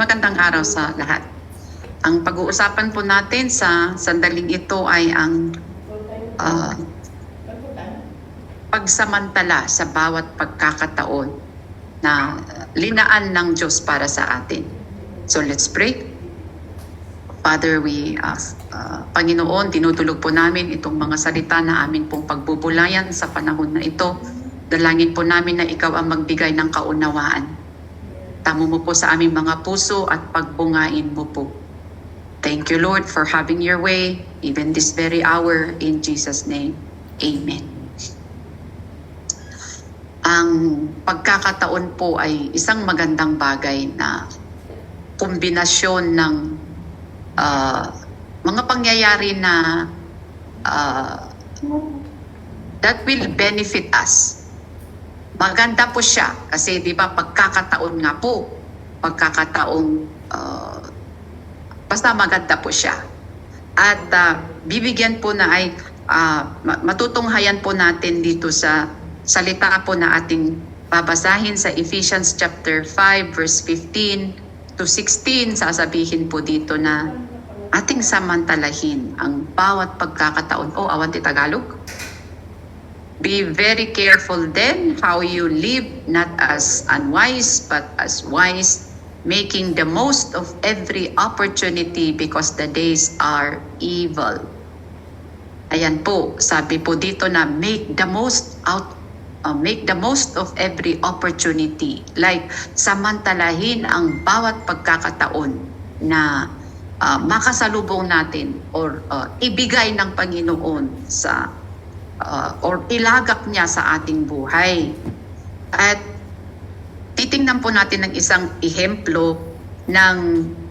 magandang araw sa lahat. Ang pag-uusapan po natin sa sandaling ito ay ang ah, pagsamantala sa bawat pagkakataon na linaan ng Diyos para sa atin. So let's pray. Father, we ask, uh, Panginoon, tinutulog po namin itong mga salita na amin pong pagbubulayan sa panahon na ito. Dalangin po namin na ikaw ang magbigay ng kaunawaan. Tamo mo po sa aming mga puso at pagbungain mo po. Thank you, Lord, for having your way, even this very hour, in Jesus' name. Amen. Ang pagkakataon po ay isang magandang bagay na kombinasyon ng ah, mga pangyayari na ah, that will benefit us. Maganda po siya kasi 'di ba pagkakataon nga po, pagkakataong ah, basta maganda po siya. At ah, bibigyan po na ay ma- matutunghayan po natin dito sa salita po na ating babasahin sa Ephesians chapter 5 verse 15 to 16 sasabihin po dito na ating samantalahin ang bawat pagkakataon. Oh, awanti Tagalog. Be very careful then how you live, not as unwise, but as wise, making the most of every opportunity because the days are evil. Ayan po, sabi po dito na make the most out uh, make the most of every opportunity. Like samantalahin ang bawat pagkakataon na uh, makasalubong natin or uh, ibigay ng Panginoon sa uh, or ilagak niya sa ating buhay. At titingnan po natin ng isang ehemplo ng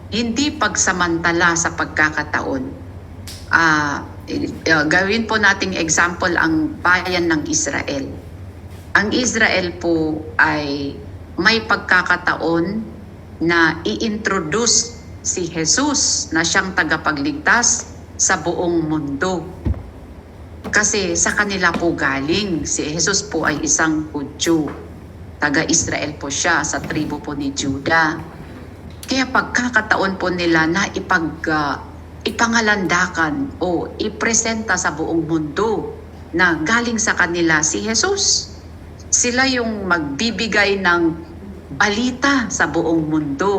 hindi pagsamantala sa pagkakataon. Ah, uh, gawin po nating example ang bayan ng Israel. Ang Israel po ay may pagkakataon na i-introduce si Jesus na siyang tagapagligtas sa buong mundo. Kasi sa kanila po galing, si Jesus po ay isang Hudyo. Taga-Israel po siya sa tribo po ni Juda. Kaya pagkakataon po nila na ipag, ah, ipangalandakan o ipresenta sa buong mundo na galing sa kanila si Jesus. Sila yung magbibigay ng balita sa buong mundo.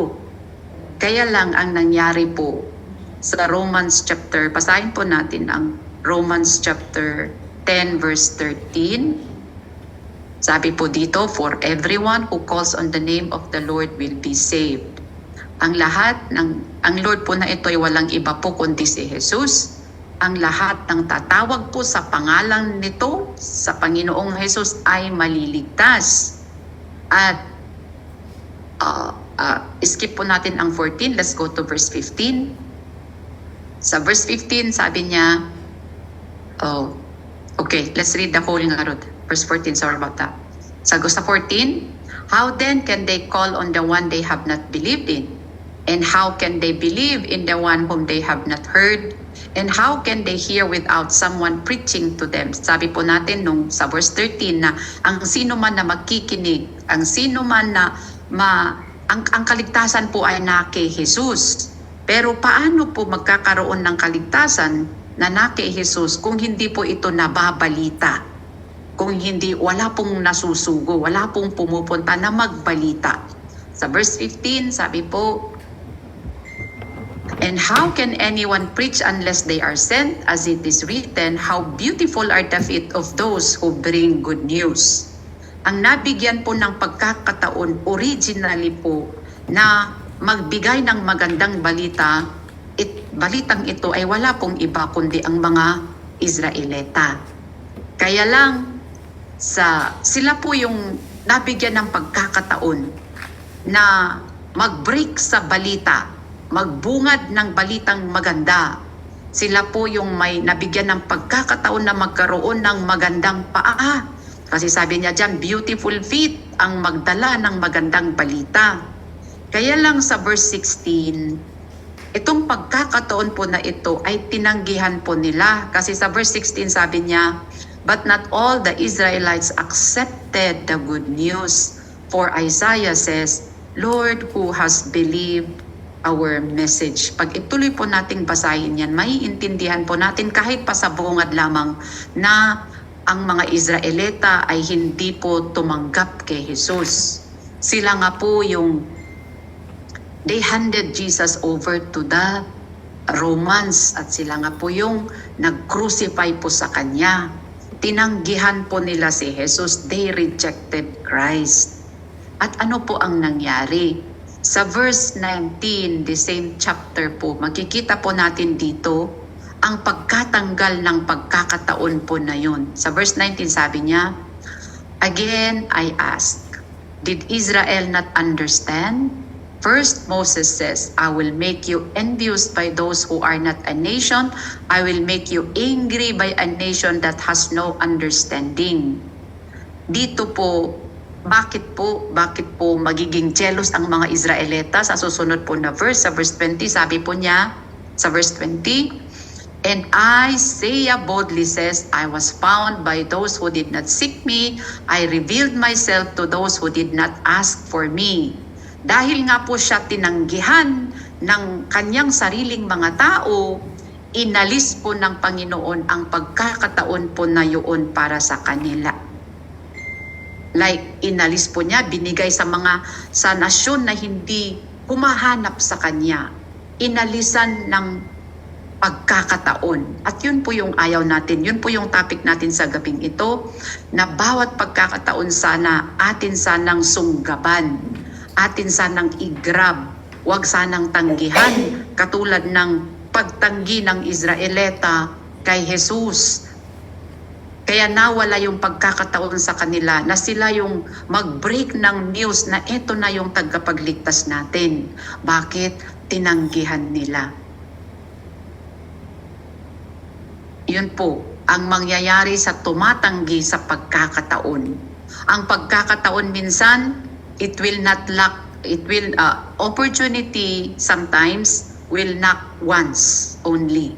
Kaya lang ang nangyari po sa Romans chapter, basahin po natin ang Romans chapter 10 verse 13. Sabi po dito, for everyone who calls on the name of the Lord will be saved. Ang lahat ng ang Lord po na ito ay walang iba po kundi si Jesus. Ang lahat ng tatawag po sa pangalan nito sa Panginoong Jesus ay maliligtas. At uh, uh, skip po natin ang 14. Let's go to verse 15. Sa verse 15, sabi niya, oh, okay, let's read the whole Ruth. Verse 14, sorry about that. Sago sa 14, How then can they call on the one they have not believed in? And how can they believe in the one whom they have not heard? And how can they hear without someone preaching to them? Sabi po natin nung sa verse 13 na ang sino man na magkikinig, ang sino man na ma, ang, ang kaligtasan po ay na kay Jesus. Pero paano po magkakaroon ng kaligtasan na kay Jesus kung hindi po ito nababalita? Kung hindi, wala pong nasusugo, wala pong pumupunta na magbalita. Sa verse 15, sabi po, And how can anyone preach unless they are sent? As it is written, how beautiful are the feet of those who bring good news. Ang nabigyan po ng pagkakataon originally po na magbigay ng magandang balita, it, balitang ito ay wala pong iba kundi ang mga Israelita. Kaya lang, sa, sila po yung nabigyan ng pagkakataon na mag-break sa balita, magbungad ng balitang maganda. Sila po yung may nabigyan ng pagkakataon na magkaroon ng magandang paa. Kasi sabi niya dyan, beautiful feet ang magdala ng magandang balita. Kaya lang sa verse 16, itong pagkakataon po na ito ay tinanggihan po nila. Kasi sa verse 16 sabi niya, But not all the Israelites accepted the good news. For Isaiah says, Lord who has believed our message. Pag ituloy po nating basahin yan, maiintindihan po natin kahit pa sa bungad lamang na ang mga Israelita ay hindi po tumanggap kay Jesus. Sila nga po yung they handed Jesus over to the Romans at sila nga po yung nag-crucify po sa kanya. Tinanggihan po nila si Jesus. They rejected Christ. At ano po ang nangyari? Sa verse 19, the same chapter po, makikita po natin dito ang pagkatanggal ng pagkakataon po na yun. Sa verse 19 sabi niya, Again I ask, did Israel not understand? First, Moses says, I will make you envious by those who are not a nation. I will make you angry by a nation that has no understanding. Dito po, bakit po, bakit po magiging jealous ang mga Israelita sa susunod po na verse, sa verse 20, sabi po niya, sa verse 20, And Isaiah boldly says, I was found by those who did not seek me. I revealed myself to those who did not ask for me. Dahil nga po siya tinanggihan ng kanyang sariling mga tao, inalis po ng Panginoon ang pagkakataon po na yun para sa kanila. Like, inalis po niya, binigay sa mga, sa nasyon na hindi humahanap sa kanya. Inalisan ng pagkakataon. At yun po yung ayaw natin. Yun po yung topic natin sa gabing ito, na bawat pagkakataon sana atin sanang sunggaban, atin sanang i-grab, huwag sanang tanggihan, katulad ng pagtanggi ng Israeleta kay Jesus. Kaya nawala yung pagkakataon sa kanila na sila yung mag-break ng news na ito na yung tagapagligtas natin. Bakit? Tinanggihan nila. Yun po ang mangyayari sa tumatanggi sa pagkakataon. Ang pagkakataon minsan, it will not lack, it will, uh, opportunity sometimes will knock once only.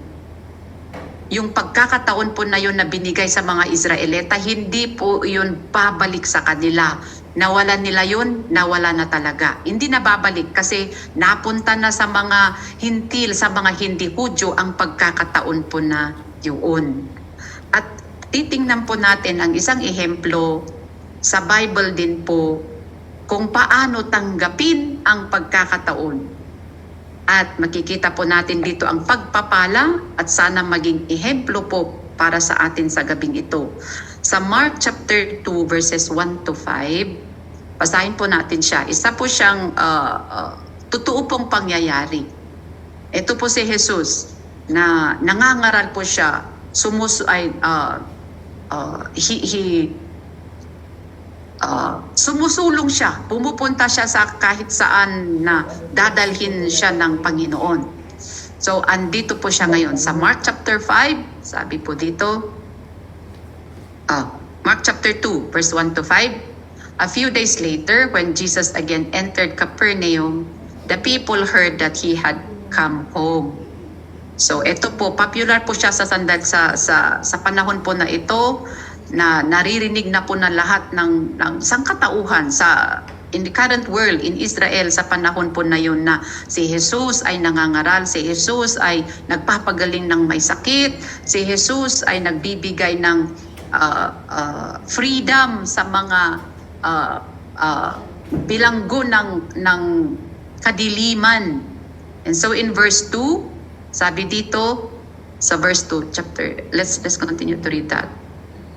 Yung pagkakataon po na yun na binigay sa mga Israelita, hindi po yun pabalik sa kanila. Nawala nila yun, nawala na talaga. Hindi na babalik kasi napunta na sa mga hintil, sa mga hindi Hudyo ang pagkakataon po na yun. At titingnan po natin ang isang ehemplo sa Bible din po kung paano tanggapin ang pagkakataon. At makikita po natin dito ang pagpapala at sana maging ehemplo po para sa atin sa gabing ito. Sa Mark chapter 2 verses 1 to 5, basahin po natin siya. Isa po siyang uh, uh, totoo pong pangyayari. Ito po si Jesus na nangangaral po siya, sumus ay uh, uh, he, he uh, sumusulong siya, pumupunta siya sa kahit saan na dadalhin siya ng Panginoon. So, andito po siya ngayon sa Mark chapter 5, sabi po dito, uh, Mark chapter 2, verse 1 to 5. A few days later, when Jesus again entered Capernaum, the people heard that he had come home. So, ito po, popular po siya sa sandal sa, sa, sa panahon po na ito na naririnig na po na lahat ng, ng sangkatauhan sa in the current world in Israel sa panahon po na yun na si Jesus ay nangangaral, si Jesus ay nagpapagaling ng may sakit, si Jesus ay nagbibigay ng uh, uh, freedom sa mga uh, uh, bilanggo ng, ng kadiliman. And so in verse 2, sabi dito sa verse 2 chapter, let's let's continue to read that.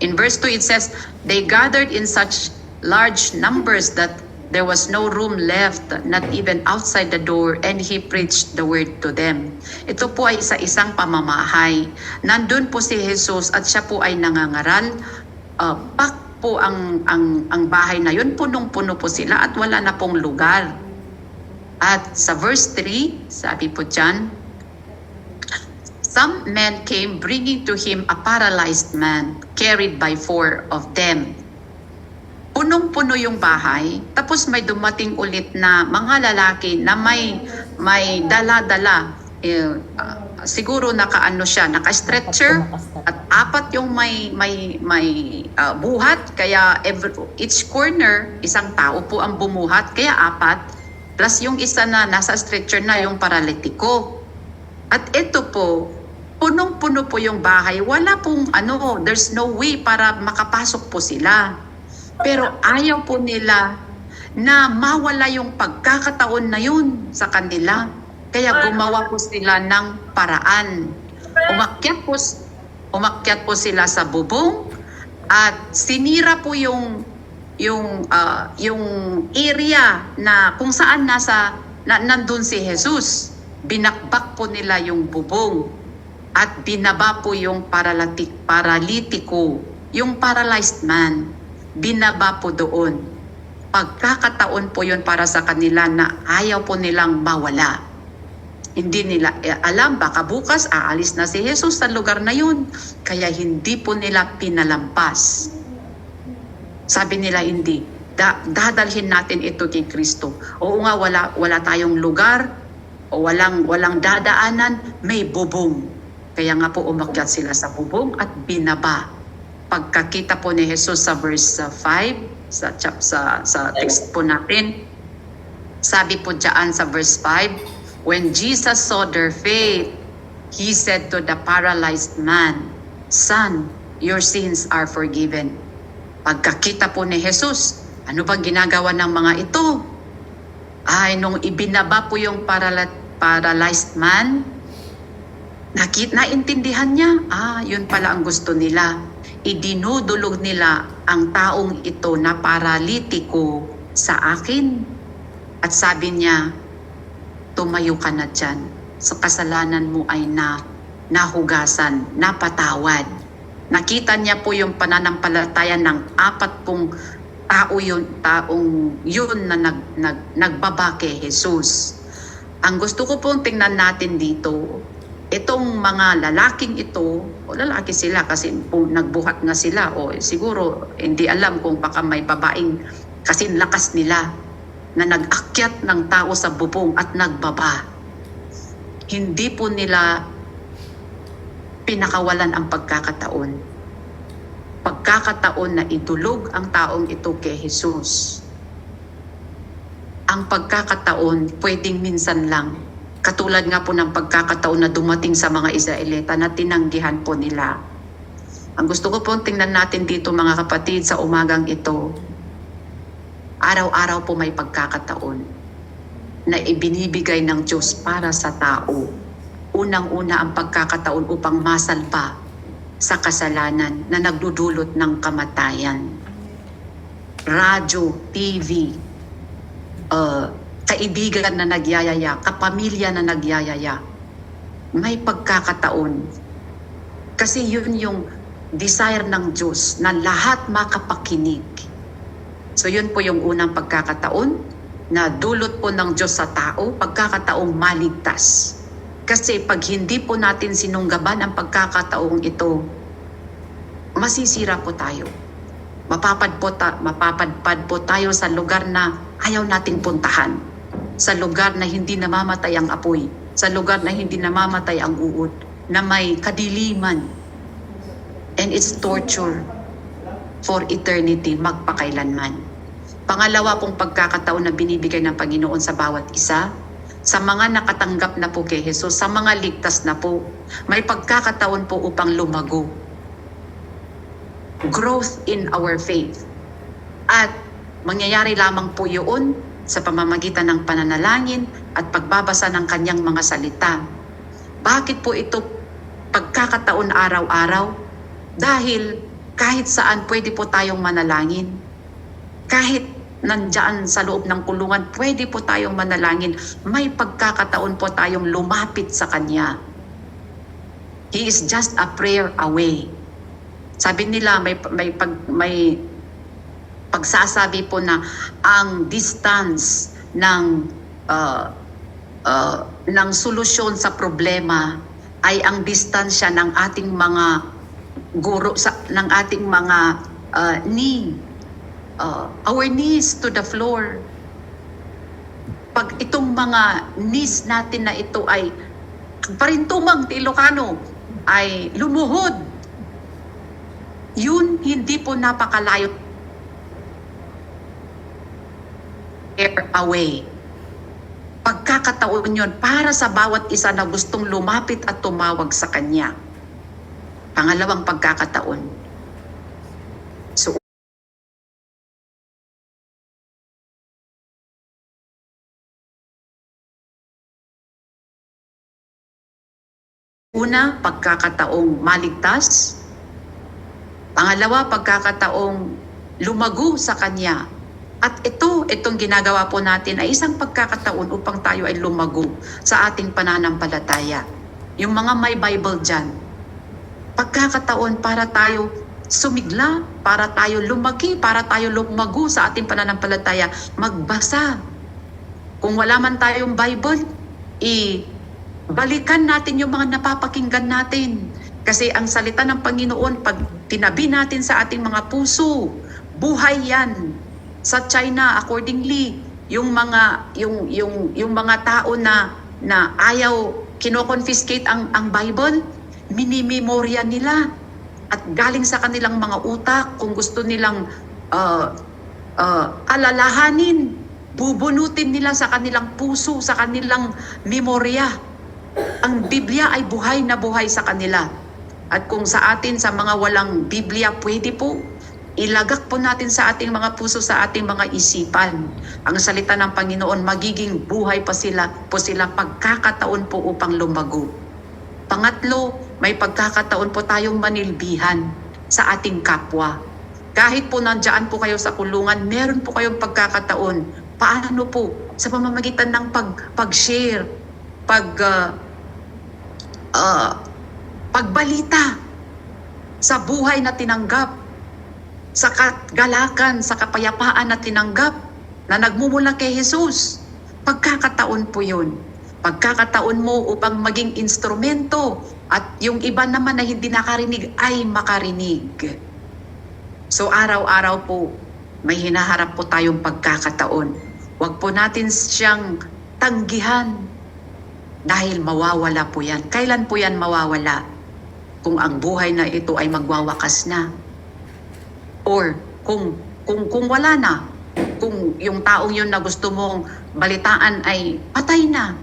In verse 2 it says, They gathered in such large numbers that there was no room left, not even outside the door, and he preached the word to them. Ito po ay isa-isang pamamahay. Nandun po si Jesus at siya po ay nangangaral. Uh, pak po ang, ang, ang bahay na yun, punong-puno po sila at wala na pong lugar. At sa verse 3, sabi po dyan, Some men came bringing to him a paralyzed man, carried by four of them. Punong-puno yung bahay, tapos may dumating ulit na mga lalaki na may may dala-dala. Eh, ah, siguro nakaano siya, naka-stretcher at apat yung may may may ah, buhat kaya every, each corner isang tao po ang bumuhat kaya apat Plus yung isa na nasa stretcher na yung paralitiko. At ito po, punong-puno po yung bahay. Wala pong ano, there's no way para makapasok po sila. Pero ayaw po nila na mawala yung pagkakataon na yun sa kanila. Kaya gumawa po sila ng paraan. Umakyat po, umakyat po sila sa bubong at sinira po yung yung ah, yung area na kung saan nasa na, nandun si Jesus. Binakbak po nila yung bubong at binaba po yung paralatik, paralitiko, yung paralyzed man. Binaba po doon. Pagkakataon po yun para sa kanila na ayaw po nilang mawala. Hindi nila eh, alam, baka bukas aalis na si Jesus sa lugar na yun. Kaya hindi po nila pinalampas. Sabi nila hindi. Da, dadalhin natin ito kay Kristo. Oo nga, wala, wala tayong lugar o walang, walang dadaanan, may bubong. Kaya nga po umakyat sila sa bubong at binaba. Pagkakita po ni Jesus sa verse 5, sa, chap, sa, sa text po natin, sabi po dyan sa verse 5, When Jesus saw their faith, He said to the paralyzed man, Son, your sins are forgiven. Pagkakita po ni Jesus, ano bang ginagawa ng mga ito? Ay, nung ibinaba po yung paralyzed man, nakit, naintindihan niya, ah, yun pala ang gusto nila. Idinudulog nila ang taong ito na paralitiko sa akin. At sabi niya, tumayo ka na dyan. Sa kasalanan mo ay na nahugasan, napatawad. Nakita niya po yung pananampalataya ng apat pong tao yun, taong yun na nag, nag, nagbaba kay Jesus. Ang gusto ko pong tingnan natin dito, itong mga lalaking ito, o lalaki sila kasi nagbuhat nga sila, o siguro hindi alam kung baka may babaeng kasi lakas nila na nag-akyat ng tao sa bubong at nagbaba. Hindi po nila pinakawalan ang pagkakataon. Pagkakataon na idulog ang taong ito kay Jesus. Ang pagkakataon pwedeng minsan lang. Katulad nga po ng pagkakataon na dumating sa mga Israelita na tinanggihan po nila. Ang gusto ko pong tingnan natin dito mga kapatid sa umagang ito, araw-araw po may pagkakataon na ibinibigay ng Diyos para sa tao. Unang-una ang pagkakataon upang masalba sa kasalanan na nagdudulot ng kamatayan. Radyo, TV, uh, kaibigan na nagyayaya, kapamilya na nagyayaya. May pagkakataon. Kasi yun yung desire ng Diyos na lahat makapakinig. So yun po yung unang pagkakataon na dulot po ng Diyos sa tao, pagkakataong maligtas. Kasi pag hindi po natin sinunggaban ang pagkakataong ito, masisira po tayo. Mapapad po ta- mapapadpad po tayo sa lugar na ayaw nating puntahan. Sa lugar na hindi namamatay ang apoy. Sa lugar na hindi namamatay ang uod. Na may kadiliman. And it's torture for eternity, magpakailanman. Pangalawa pong pagkakataon na binibigay ng Panginoon sa bawat isa, sa mga nakatanggap na po kay Jesus, sa mga ligtas na po, may pagkakataon po upang lumago. Growth in our faith. At mangyayari lamang po yun sa pamamagitan ng pananalangin at pagbabasa ng kanyang mga salita. Bakit po ito pagkakataon araw-araw? Dahil kahit saan pwede po tayong manalangin. Kahit nandyan sa loob ng kulungan, pwede po tayong manalangin. May pagkakataon po tayong lumapit sa Kanya. He is just a prayer away. Sabi nila, may, may, pag, may pagsasabi po na ang distance ng uh, uh, ng solusyon sa problema ay ang distansya ng ating mga guro sa ng ating mga uh, knee uh, our knees to the floor. Pag itong mga knees natin na ito ay parintumang ti Ilocano ay lumuhod. Yun hindi po napakalayo air away pagkakataon yon para sa bawat isa na gustong lumapit at tumawag sa Kanya. Pangalawang pagkakataon. So, una, pagkakataong maligtas. Pangalawa, pagkakataong lumago sa Kanya. At ito, itong ginagawa po natin ay isang pagkakataon upang tayo ay lumago sa ating pananampalataya. Yung mga may Bible dyan, pagkakataon para tayo sumigla, para tayo lumaki, para tayo lumago sa ating pananampalataya, magbasa. Kung wala man tayong Bible, i balikan natin yung mga napapakinggan natin. Kasi ang salita ng Panginoon, pag tinabi natin sa ating mga puso, buhay yan. Sa China, accordingly, yung mga yung yung yung mga tao na na ayaw kino-confiscate ang ang Bible, minimemorya nila at galing sa kanilang mga utak kung gusto nilang uh, uh, alalahanin, bubunutin nila sa kanilang puso, sa kanilang memorya. Ang Biblia ay buhay na buhay sa kanila. At kung sa atin, sa mga walang Biblia, pwede po, ilagak po natin sa ating mga puso, sa ating mga isipan. Ang salita ng Panginoon, magiging buhay pa sila, po sila pagkakataon po upang lumago. Pangatlo, may pagkakataon po tayong manilbihan sa ating kapwa. Kahit po nandiyan po kayo sa kulungan, meron po kayong pagkakataon. Paano po? Sa pamamagitan ng pag, pag-share, pag, uh, uh, pagbalita sa buhay na tinanggap, sa kagalakan, sa kapayapaan na tinanggap na nagmumula kay Jesus. Pagkakataon po yun. Pagkakataon mo upang maging instrumento at yung iba naman na hindi nakarinig ay makarinig. So araw-araw po may hinaharap po tayong pagkakataon. Huwag po natin siyang tanggihan dahil mawawala po yan. Kailan po yan mawawala? Kung ang buhay na ito ay magwawakas na. Or kung kung kung wala na, kung yung taong yun na gusto mong balitaan ay patay na.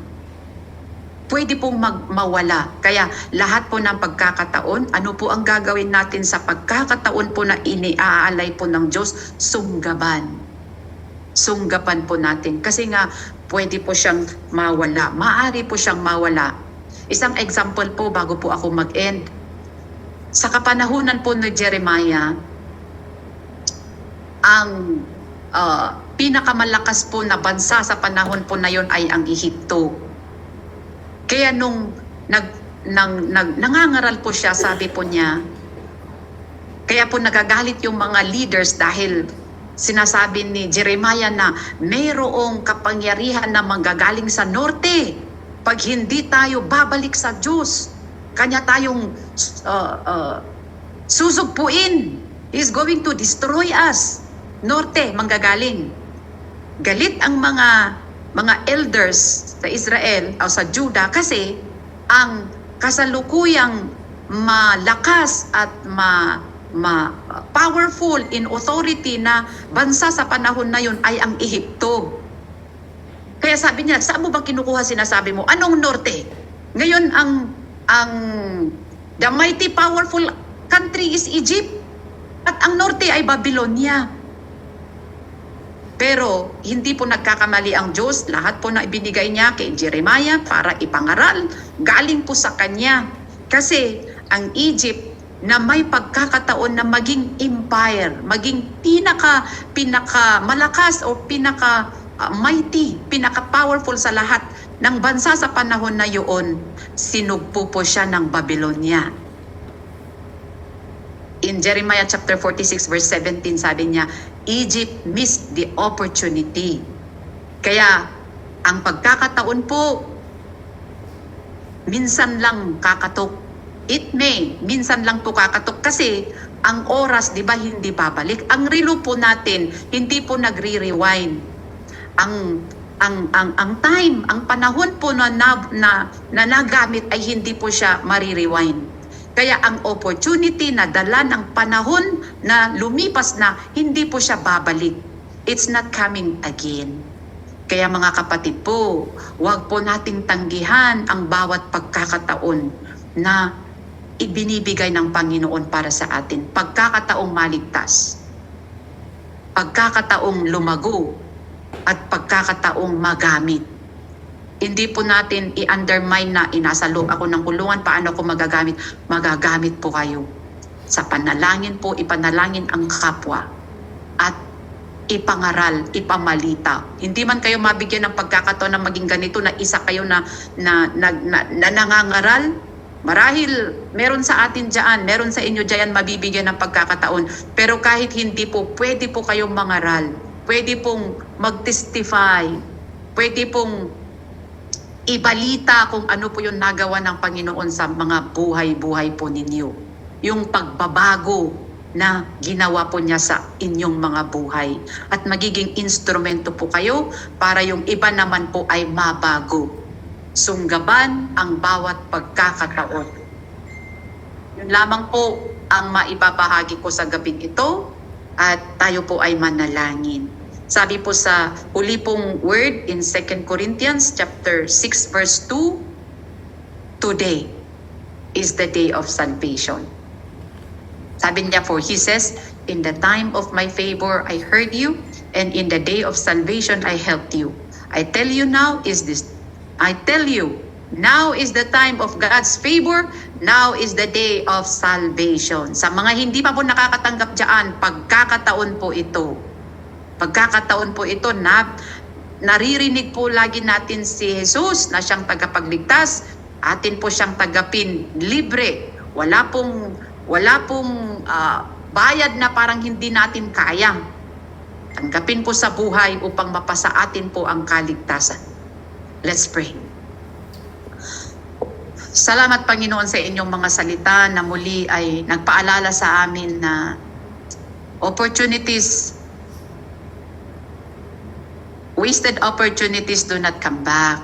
Pwede pong mag, mawala. Kaya lahat po ng pagkakataon, ano po ang gagawin natin sa pagkakataon po na iniaalay po ng Diyos? Sunggaban. Sunggapan po natin. Kasi nga, pwede po siyang mawala. Maari po siyang mawala. Isang example po bago po ako mag-end. Sa kapanahunan po ni Jeremiah, ang uh, pinakamalakas po na bansa sa panahon po na yon ay ang Ehipto. Kaya nung nag, nang, nag, nangangaral po siya, sabi po niya, kaya po nagagalit yung mga leaders dahil sinasabi ni Jeremiah na mayroong kapangyarihan na manggagaling sa norte. Pag hindi tayo babalik sa Diyos, kanya tayong uh, uh, susugpuin. He's going to destroy us. Norte, manggagaling. Galit ang mga mga elders sa Israel o sa Juda kasi ang kasalukuyang malakas at ma, ma powerful in authority na bansa sa panahon na yun ay ang Ehipto. Kaya sabi niya, saan mo ba kinukuha sinasabi mo? Anong norte? Ngayon ang ang the mighty powerful country is Egypt at ang norte ay Babylonia. Pero hindi po nagkakamali ang Diyos. Lahat po na ibinigay niya kay Jeremiah para ipangaral. Galing po sa kanya. Kasi ang Egypt na may pagkakataon na maging empire, maging pinaka pinaka malakas o pinaka uh, mighty, pinaka powerful sa lahat ng bansa sa panahon na yun, sinugpo po siya ng Babylonia. In Jeremiah chapter 46 verse 17 sabi niya, Egypt missed the opportunity. Kaya ang pagkakataon po, minsan lang kakatok. It may, minsan lang po kakatok kasi ang oras, di ba, hindi babalik. Ang relo po natin, hindi po nagre-rewind. Ang ang ang ang time, ang panahon po na na, na, na nagamit ay hindi po siya mari-rewind. Kaya ang opportunity na dala ng panahon na lumipas na, hindi po siya babalik. It's not coming again. Kaya mga kapatid po, huwag po nating tanggihan ang bawat pagkakataon na ibinibigay ng Panginoon para sa atin. Pagkakataong maligtas, pagkakataong lumago, at pagkakataong magamit. Hindi po natin i-undermine na inasa loob ako ng kulungan, paano ko magagamit? Magagamit po kayo. Sa panalangin po, ipanalangin ang kapwa at ipangaral, ipamalita. Hindi man kayo mabigyan ng pagkakataon na maging ganito na isa kayo na, na, na, na, na nangangaral, marahil meron sa atin dyan, meron sa inyo dyan mabibigyan ng pagkakataon. Pero kahit hindi po, pwede po kayong mangaral, pwede pong mag-testify, pwede pong ibalita kung ano po yung nagawa ng Panginoon sa mga buhay-buhay po ninyo. Yung pagbabago na ginawa po niya sa inyong mga buhay. At magiging instrumento po kayo para yung iba naman po ay mabago. Sunggaban ang bawat pagkakataon. Yun lamang po ang maibabahagi ko sa gabing ito at tayo po ay manalangin. Sabi po sa huli pong word in 2 Corinthians chapter 6 verse 2, Today is the day of salvation. Sabi niya for he says, In the time of my favor I heard you, and in the day of salvation I helped you. I tell you now is this, I tell you, now is the time of God's favor, now is the day of salvation. Sa mga hindi pa po nakakatanggap dyan, pagkakataon po ito. Pagkakataon po ito na naririnig po lagi natin si Jesus na siyang tagapagligtas, atin po siyang tagapin libre. Wala pong wala pong ah, bayad na parang hindi natin kaya. Tanggapin po sa buhay upang mapasa atin po ang kaligtasan. Let's pray. Salamat Panginoon sa inyong mga salita na muli ay nagpaalala sa amin na opportunities wasted opportunities do not come back.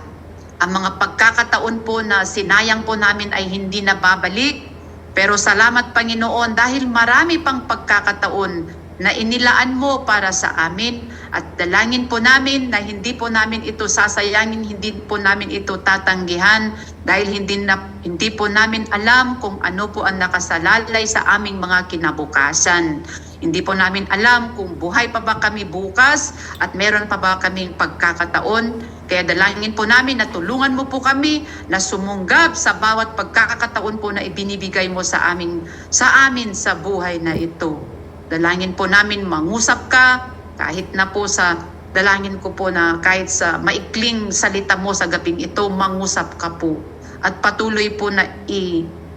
Ang mga pagkakataon po na sinayang po namin ay hindi na babalik. Pero salamat Panginoon dahil marami pang pagkakataon na inilaan mo para sa amin at dalangin po namin na hindi po namin ito sasayangin, hindi po namin ito tatanggihan dahil hindi, na, hindi po namin alam kung ano po ang nakasalalay sa aming mga kinabukasan. Hindi po namin alam kung buhay pa ba kami bukas at meron pa ba kaming pagkakataon. Kaya dalangin po namin na tulungan mo po kami na sumunggab sa bawat pagkakataon po na ibinibigay mo sa amin sa amin sa buhay na ito. Dalangin po namin mangusap ka kahit na po sa dalangin ko po na kahit sa maikling salita mo sa gabing ito, mangusap ka po. At patuloy po na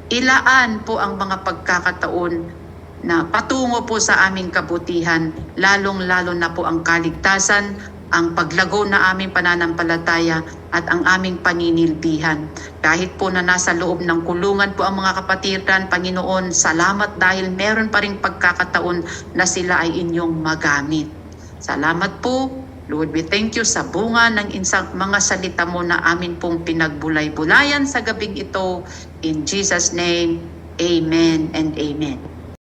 ilaan po ang mga pagkakataon na patungo po sa aming kabutihan, lalong-lalo na po ang kaligtasan, ang paglago na aming pananampalataya at ang aming paninilbihan. Kahit po na nasa loob ng kulungan po ang mga kapatiran, Panginoon, salamat dahil meron pa rin pagkakataon na sila ay inyong magamit. Salamat po, Lord, we thank you sa bunga ng insang mga salita mo na amin pong pinagbulay-bulayan sa gabing ito. In Jesus' name, Amen and Amen.